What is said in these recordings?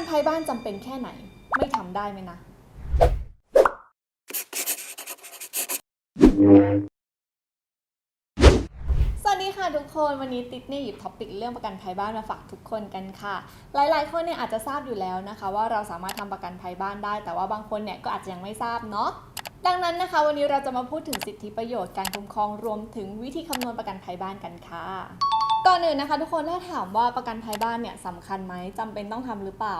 กันภัยบ้านจำเป็นแค่ไหน ไม่ทำได้ไหมนะ สวัสดีค่ะทุกคนวันนี้ติ๊กเนี่ยหยิบท็อปิกเรื่องประกันภัยบ้านมาฝากทุกคนกันค่ะ หลายๆ คนเนี่ยอาจจะทราบอยู่แล้วนะคะ ว่าเราสามารถทำประกันภัยบ้านได้ แต่ว่าบางคนเนี่ยก็อาจจะยังไม่ทราบเนาะดังนั้นนะคะ วันนี้เราจะมาพูดถึงสิทธิประโยชน์การคุ้มครองรวมถึงวิธีคำนวณประกันภัยบ้านกันค่ะ ก่อนอื่นนะคะ ทุกคนถ้าถามว่าประกันภัยบ้านเนี่ยสำคัญไหมจำเป็นต้องทำหรือเปล่า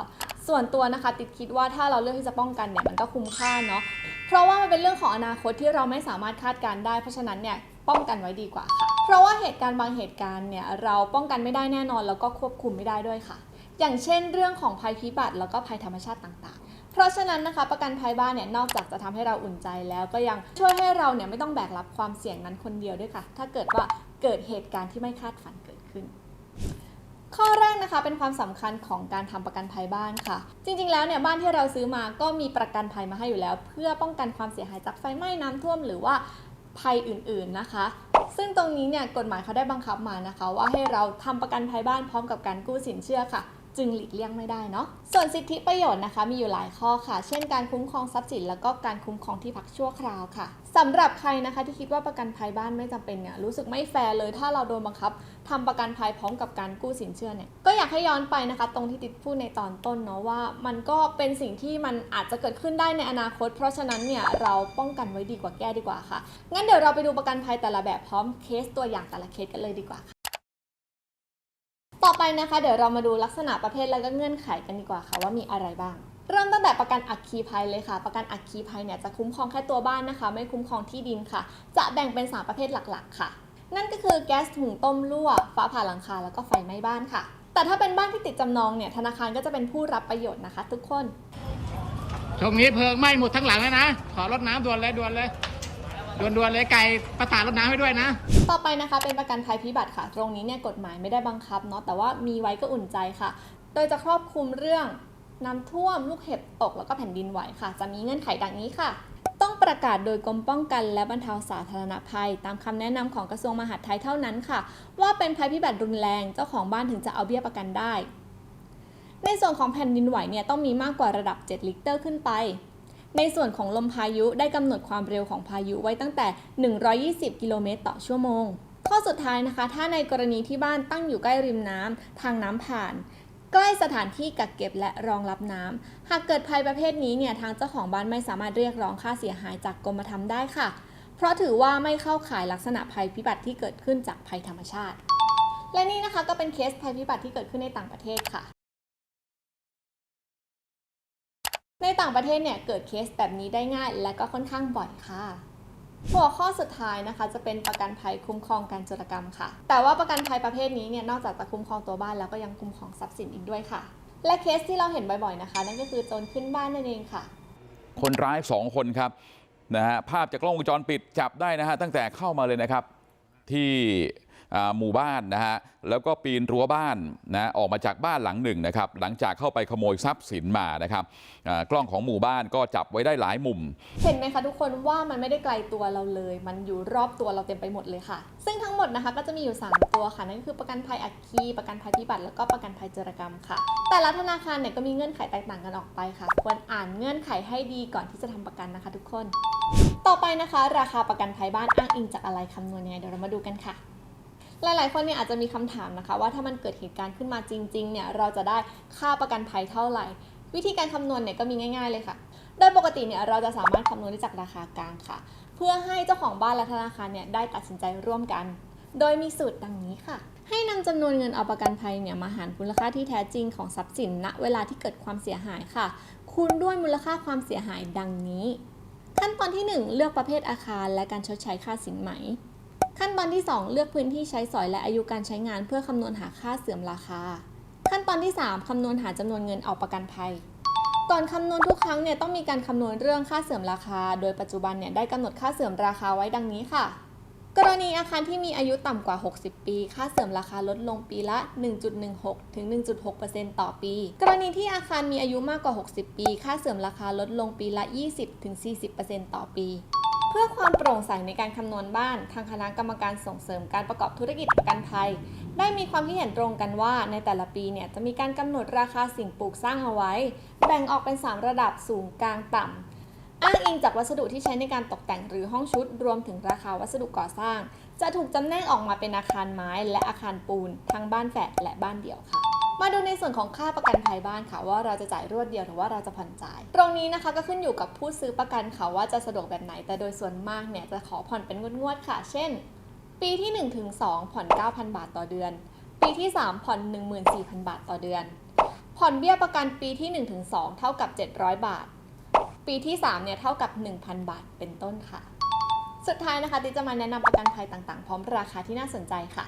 ส่วนตัวนะคะ ติดคิดว่าถ้าเราเลือกที่จะป้องกันเนี่ยมันก็คุ้มค่าเนาะเพราะว่ามันเป็นเรื่องของอนาคตที่เราไม่สามารถคาดการได้ เพราะฉะนั้นเนี่ยป้องกันไว้ดีกว่าค่ะ เพราะว่าเหตุการณ์บางเหตุการณ์เนี่ยเราป้องกันไม่ได้แน่นอน แล้วก็ควบคุมไม่ได้ด้วยค่ะ อย่างเช่น เรื่องของภัยพิบัติแล้วก็ภัยธรรมชาติต่างๆเพราะฉะนั้นนะคะประกันภัยบ้านเนี่ยนอกจากจะทำให้เราอุ่นใจแล้วก็ยังช่วยให้เราเนี่ยไม่ต้องแบกรับความเสี่ยงนั้นคนเดียวด้วยค่ะ ถ้าเกิดว่าเกิดเหตุการณ์ที่ไม่คาดฝันเกิด ขึ้น ข้อแรกนะคะเป็นความสำคัญของการทำประกันภัยบ้านค่ะ จริงๆแล้วเนี่ยบ้านที่เราซื้อมาก็มีประกันภัยมาให้อยู่แล้ว เพื่อป้องกันความเสียหายจากไฟไหม้น้ำท่วม หรือว่าภัยอื่นๆนะคะ ซึ่งตรงนี้เนี่ยกฎหมายเขาได้บังคับมานะคะ ว่าให้เราทำประกันภัยบ้านพร้อมกับการกู้สินเชื่อค่ะ จึงหลีกเลี่ยงไม่ได้เนาะ ส่วนสิทธิประโยชน์นะคะ มีอยู่หลายข้อค่ะ เช่นการคุ้มครองทรัพย์สินแล้วก็การคุ้มครองที่พักชั่วคราวค่ะสำหรับใครนะคะที่คิดว่าประกันภัยบ้านไม่จำเป็นเนี่ยรู้สึกไม่แฟร์เลยถ้าเราโดนบังคับทำประกันภัยพร้อมกับการกู้สินเชื่อเนี่ยก็อยากให้ย้อนไปนะคะ ตรงที่ติดพูดในตอนต้นเนาะว่า มันก็เป็นสิ่งที่มันอาจจะเกิดขึ้นได้ในอนาคต เพราะฉะนั้นเนี่ยเราป้องกันไว้ดีกว่าแก้ดีกว่าค่ะงั้นเดี๋ยวเราไปดูประกันภัยแต่ละแบบพร้อมเคสตัวอย่างแต่ละเคสกันเลยดีกว่าค่ะ ต่อไปนะคะ เดี๋ยวเรามาดูลักษณะประเภทและก็เงื่อนไขกันดีกว่าค่ะว่ามีอะไรบ้าง เริ่มตั้งแต่ประกันอัคคีภัยเลยค่ะ ประกันอัคคีภัยเนี่ยจะคุ้มครองแค่ตัวบ้านนะคะ ไม่คุ้มครองที่ดินค่ะ จะแบ่งเป็น 3 ประเภทหลัก ๆ ค่ะ นั่นก็คือแก๊สถุงต้มรั่วฟ้าผ่าหลังคาแล้วก็ไฟไหม้บ้านค่ะ แต่ถ้าเป็นบ้านที่ติดจำนองเนี่ยธนาคารก็จะเป็นผู้รับประโยชน์นะคะ ทุกคน ช่วงนี้เพลิงไหม้หมดทั้งหลังเลยนะ ขอรดน้ำด่วนเลยด่วนเลย ด่วนด่วนเลยไก่ประสานรดน้ำให้ด้วยนะ ต่อไปนะคะเป็นประกันภัยพิบัติค่ะ ตรงนี้เนี่ยกฎหมายไม่ได้บังคับเนาะแต่ว่ามีไว้ก็อุ่นใจค่ะ โดยจะครอบคลุมเรื่องน้ำท่วมลูกเห็บตกแล้วก็แผ่นดินไหวค่ะ จะมีเงื่อนไขดังนี้ค่ะ ต้องประกาศโดยกรมป้องกันและบรรเทาสาธารณภัย ตามคำแนะนำของกระทรวงมหาดไทยเท่านั้นค่ะ ว่าเป็นภัยพิบัติรุนแรงเจ้าของบ้านถึงจะเอาเบี้ยประกันได้ ในส่วนของแผ่นดินไหวเนี่ยต้องมีมากกว่าระดับ 7 ลิกเตอร์ขึ้นไป ในส่วนของลมพายุได้กำหนดความเร็วของพายุไว้ตั้งแต่ 120 กิโลเมตรต่อชั่วโมง ข้อสุดท้ายนะคะ ถ้าในกรณีที่บ้านตั้งอยู่ใกล้ริมน้ำทางน้ำผ่าน ใกล้สถานที่กักเก็บและรองรับน้ำหากเกิดภัยประเภทนี้เนี่ยทางเจ้าของบ้านไม่สามารถเรียกร้องค่าเสียหายจากกรมธรรม์ได้ค่ะ เพราะถือว่าไม่เข้าข่ายลักษณะภัยพิบัติที่เกิดขึ้นจากภัยธรรมชาติ และนี่นะคะก็เป็นเคสภัยพิบัติที่เกิดขึ้นในต่างประเทศค่ะ ในต่างประเทศเนี่ยเกิดเคสแบบนี้ได้ง่าย และก็ค่อนข้างบ่อยค่ะหัวข้อสุดท้ายนะคะจะเป็นประกันภัยคุ้มครองการโจรกรรมค่ะ แต่ว่าประกันภัยประเภทนี้เนี่ยนอกจากจะคุ้มครองตัวบ้านแล้วก็ยังคุ้มครองทรัพย์สินอีกด้วยค่ะ และเคสที่เราเห็นบ่อยๆนะคะ นั่นก็คือโจรขึ้นบ้านนั่นเองค่ะ คนร้ายสองคนครับนะฮะภาพจากกล้องวงจรปิดจับได้นะฮะตั้งแต่เข้ามาเลยนะครับที่ หมู่บ้านนะฮะแล้วก็ปีนรั้วบ้านนะออกมาจากบ้านหลังหนึ่งนะครับหลังจากเข้าไปขโมยทรัพย์สินมานะครับกล้องของหมู่บ้านก็จับไว้ได้หลายมุม เห็นไหมคะทุกคนว่ามันไม่ได้ไกลตัวเราเลย มันอยู่รอบตัวเราเต็มไปหมดเลยค่ะ ซึ่งทั้งหมดนะคะก็จะมีอยู่ 3 ตัวค่ะนั่นคือประกันภัยอัคคีประกันภัยพิบัติแล้วก็ประกันภัยจรกรรมค่ะ แต่ละธนาคารเนี่ยก็มีเงื่อนไขแตกต่างกันออกไปค่ะ ควรอ่านเงื่อนไขให้ดีก่อนที่จะทำประกันนะคะ ทุกคน ต่อไปนะคะ ราคาประกันภัยบ้านอ้างอิงจากอะไรคำนวณยังไงเดี๋ยวเรามาดูกันค่ะ หลาย ๆ คนเนี่ยอาจจะมีคำถามนะคะ ว่าถ้ามันเกิดเหตุการณ์ขึ้นมาจริง ๆ เนี่ยเราจะได้ค่าประกันภัยเท่าไหร่ วิธีการคำนวณเนี่ยก็มีง่าย ๆ เลยค่ะ โดยปกติเนี่ยเราจะสามารถคำนวณได้จากราคากลางค่ะ เพื่อให้เจ้าของบ้านและธนาคารเนี่ยได้ตัดสินใจร่วมกัน โดยมีสูตรดังนี้ค่ะ ให้นำจำนวนเงินเอาประกันภัยเนี่ยมาหารมูลค่าที่แท้จริงของทรัพย์สินณเวลาที่เกิดความเสียหายค่ะ คูณด้วยมูลค่าความเสียหายดังนี้ ขั้นตอนที่ 1 เลือกประเภทอาคารและการชดใช้ค่าสินไหม ขั้นตอนที่ 2 เลือกพื้นที่ใช้สอยและอายุการใช้งานเพื่อคำนวณหาค่าเสื่อมราคา ขั้นตอนที่ 3 คำนวณหาจำนวนเงินเอาประกันภัย ก่อนคำนวณทุกครั้งเนี่ยต้องมีการคำนวณเรื่องค่าเสื่อมราคา โดยปัจจุบันเนี่ยได้กำหนดค่าเสื่อมราคาไว้ดังนี้ค่ะ กรณีอาคารที่มีอายุต่ำกว่า 60 ปี ค่าเสื่อมราคาลดลงปีละ 1.16 ถึง 1.6%ต่อปี กรณีที่อาคารมีอายุมากกว่า 60 ปี ค่าเสื่อมราคาลดลงปีละ 20ถึง40%ต่อปี เพื่อความโปร่งใสในการคำนวณบ้าน ทางคณะกรรมการส่งเสริมการประกอบธุรกิจประกันภัย ได้มีความคิดเห็นตรงกันว่า ในแต่ละปีเนี่ยจะมีการกำหนดราคาสิ่งปลูกสร้างเอาไว้ แบ่งออกเป็น 3 ระดับสูงกลางต่ำอ้างอิงจากวัสดุที่ใช้ในการตกแต่งหรือห้องชุด รวมถึงราคาวัสดุก่อสร้าง จะถูกจำแนกออกมาเป็นอาคารไม้และอาคารปูน ทั้งบ้านแฝดและบ้านเดี่ยวค่ะ มาดูในส่วนของค่าประกันภัยบ้านค่ะ ว่าเราจะจ่ายรวดเดียวหรือว่าเราจะผ่อนจ่าย ตรงนี้นะคะก็ขึ้นอยู่กับผู้ซื้อประกันค่ะว่าจะสะดวกแบบไหน แต่โดยส่วนมากเนี่ยจะขอผ่อนเป็นงวดๆค่ะ เช่น ปีที่1ถึง2ผ่อน 9,000 บาทต่อเดือน ปีที่ 3 ผ่อน 14,000 บาทต่อเดือน ผ่อนเบี้ยประกันปีที่1ถึง2เท่ากับ 700 บาท ปีที่3เนี่ยเท่ากับ 1,000 บาทเป็นต้นค่ะ สุดท้ายนะคะติจะมาแนะนำประกันภัยต่างๆ พร้อมราคาที่น่าสนใจค่ะ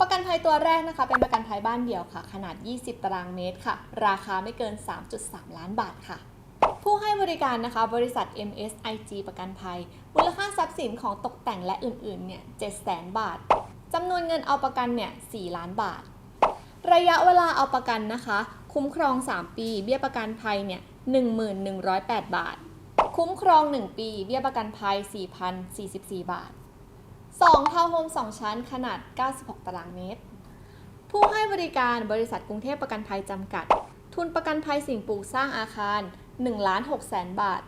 ประกันภัยตัวแรกนะคะ เป็นประกันภัยบ้านเดี่ยวค่ะ ขนาด 20 ตารางเมตรค่ะ ราคาไม่เกิน 3.3 ล้านบาทค่ะ ผู้ให้บริการนะคะ บริษัท MSIG ประกันภัย มูลค่าทรัพย์สินของตกแต่งและอื่นๆ เนี่ย700,000 บาท จำนวนเงินเอาประกันเนี่ย 4 ล้านบาท ระยะเวลาเอาประกันนะคะ คุ้มครอง 3 ปี เบี้ยประกันภัยเนี่ย1108 บาท คุ้มครอง 1 ปี เบี้ยประกันภัย 4,044 บาท 2ทาวน์โฮม2 ชั้นขนาด 96 ตารางเมตร ผู้ให้บริการบริษัทกรุงเทพประกันภัยจำกัด ทุนประกันภัยสิ่งปลูกสร้างอาคาร1ล้าน6แสนบาท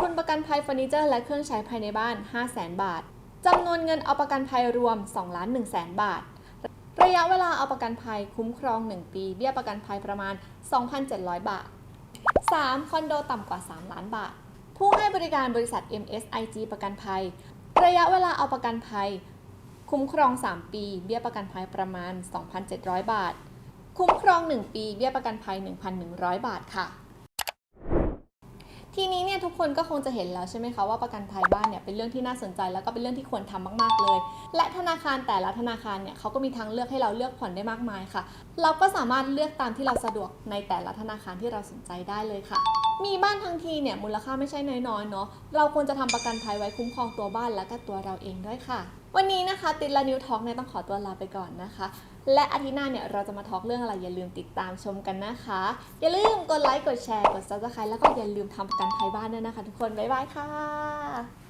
ทุนประกันภัยเฟอร์นิเจอร์และเครื่องใช้ภายในบ้าน 5 แสนบาท จำนวนเงินเอาประกันภัยรวม2ล้าน1แสนบาท ระยะเวลาเอาประกันภัยคุ้มครอง 1 ปี เบี้ยประกันภัยประมาณ 2,700 บาท 3. คอนโดต่ำกว่า 3 ล้านบาท ผู้ให้บริการบริษัท MSIG ประกันภัย ระยะเวลาเอาประกันภัย คุ้มครอง 3 ปี เบี้ยประกันภัยประมาณ 2,700 บาท คุ้มครอง 1 ปี เบี้ยประกันภัย 1,100 บาทค่ะ ทีนี้เนี่ยทุกคนก็คงจะเห็นแล้วใช่ไหมคะว่าประกันภัยบ้านเนี่ยเป็นเรื่องที่น่าสนใจแล้วก็เป็นเรื่องที่ควรทำมากๆเลย และธนาคารแต่ละธนาคารเนี่ยเขาก็มีทางเลือกให้เราเลือกผ่อนได้มากมายค่ะ เราก็สามารถเลือกตามที่เราสะดวกในแต่ละธนาคารที่เราสนใจได้เลยค่ะ มีบ้านทั้งทีเนี่ยมูลค่าไม่ใช่น้อยๆเนาะเราควรจะทำประกันภัยไว้คุ้มครองตัวบ้านและก็ตัวเราเองด้วยค่ะวันนี้นะคะติดละนิวทอกเนี่ยต้องขอตัวลาไปก่อนนะคะ และอาทิตย์หน้าเนี่ยเราจะมาทอล์กเรื่องอะไรอย่าลืมติดตามชมกันนะคะ อย่าลืมกดไลค์กดแชร์กด subscribe แล้วก็อย่าลืมทำประกันภัยบ้านด้วยนะคะ ทุกคนบ๊ายบายค่ะ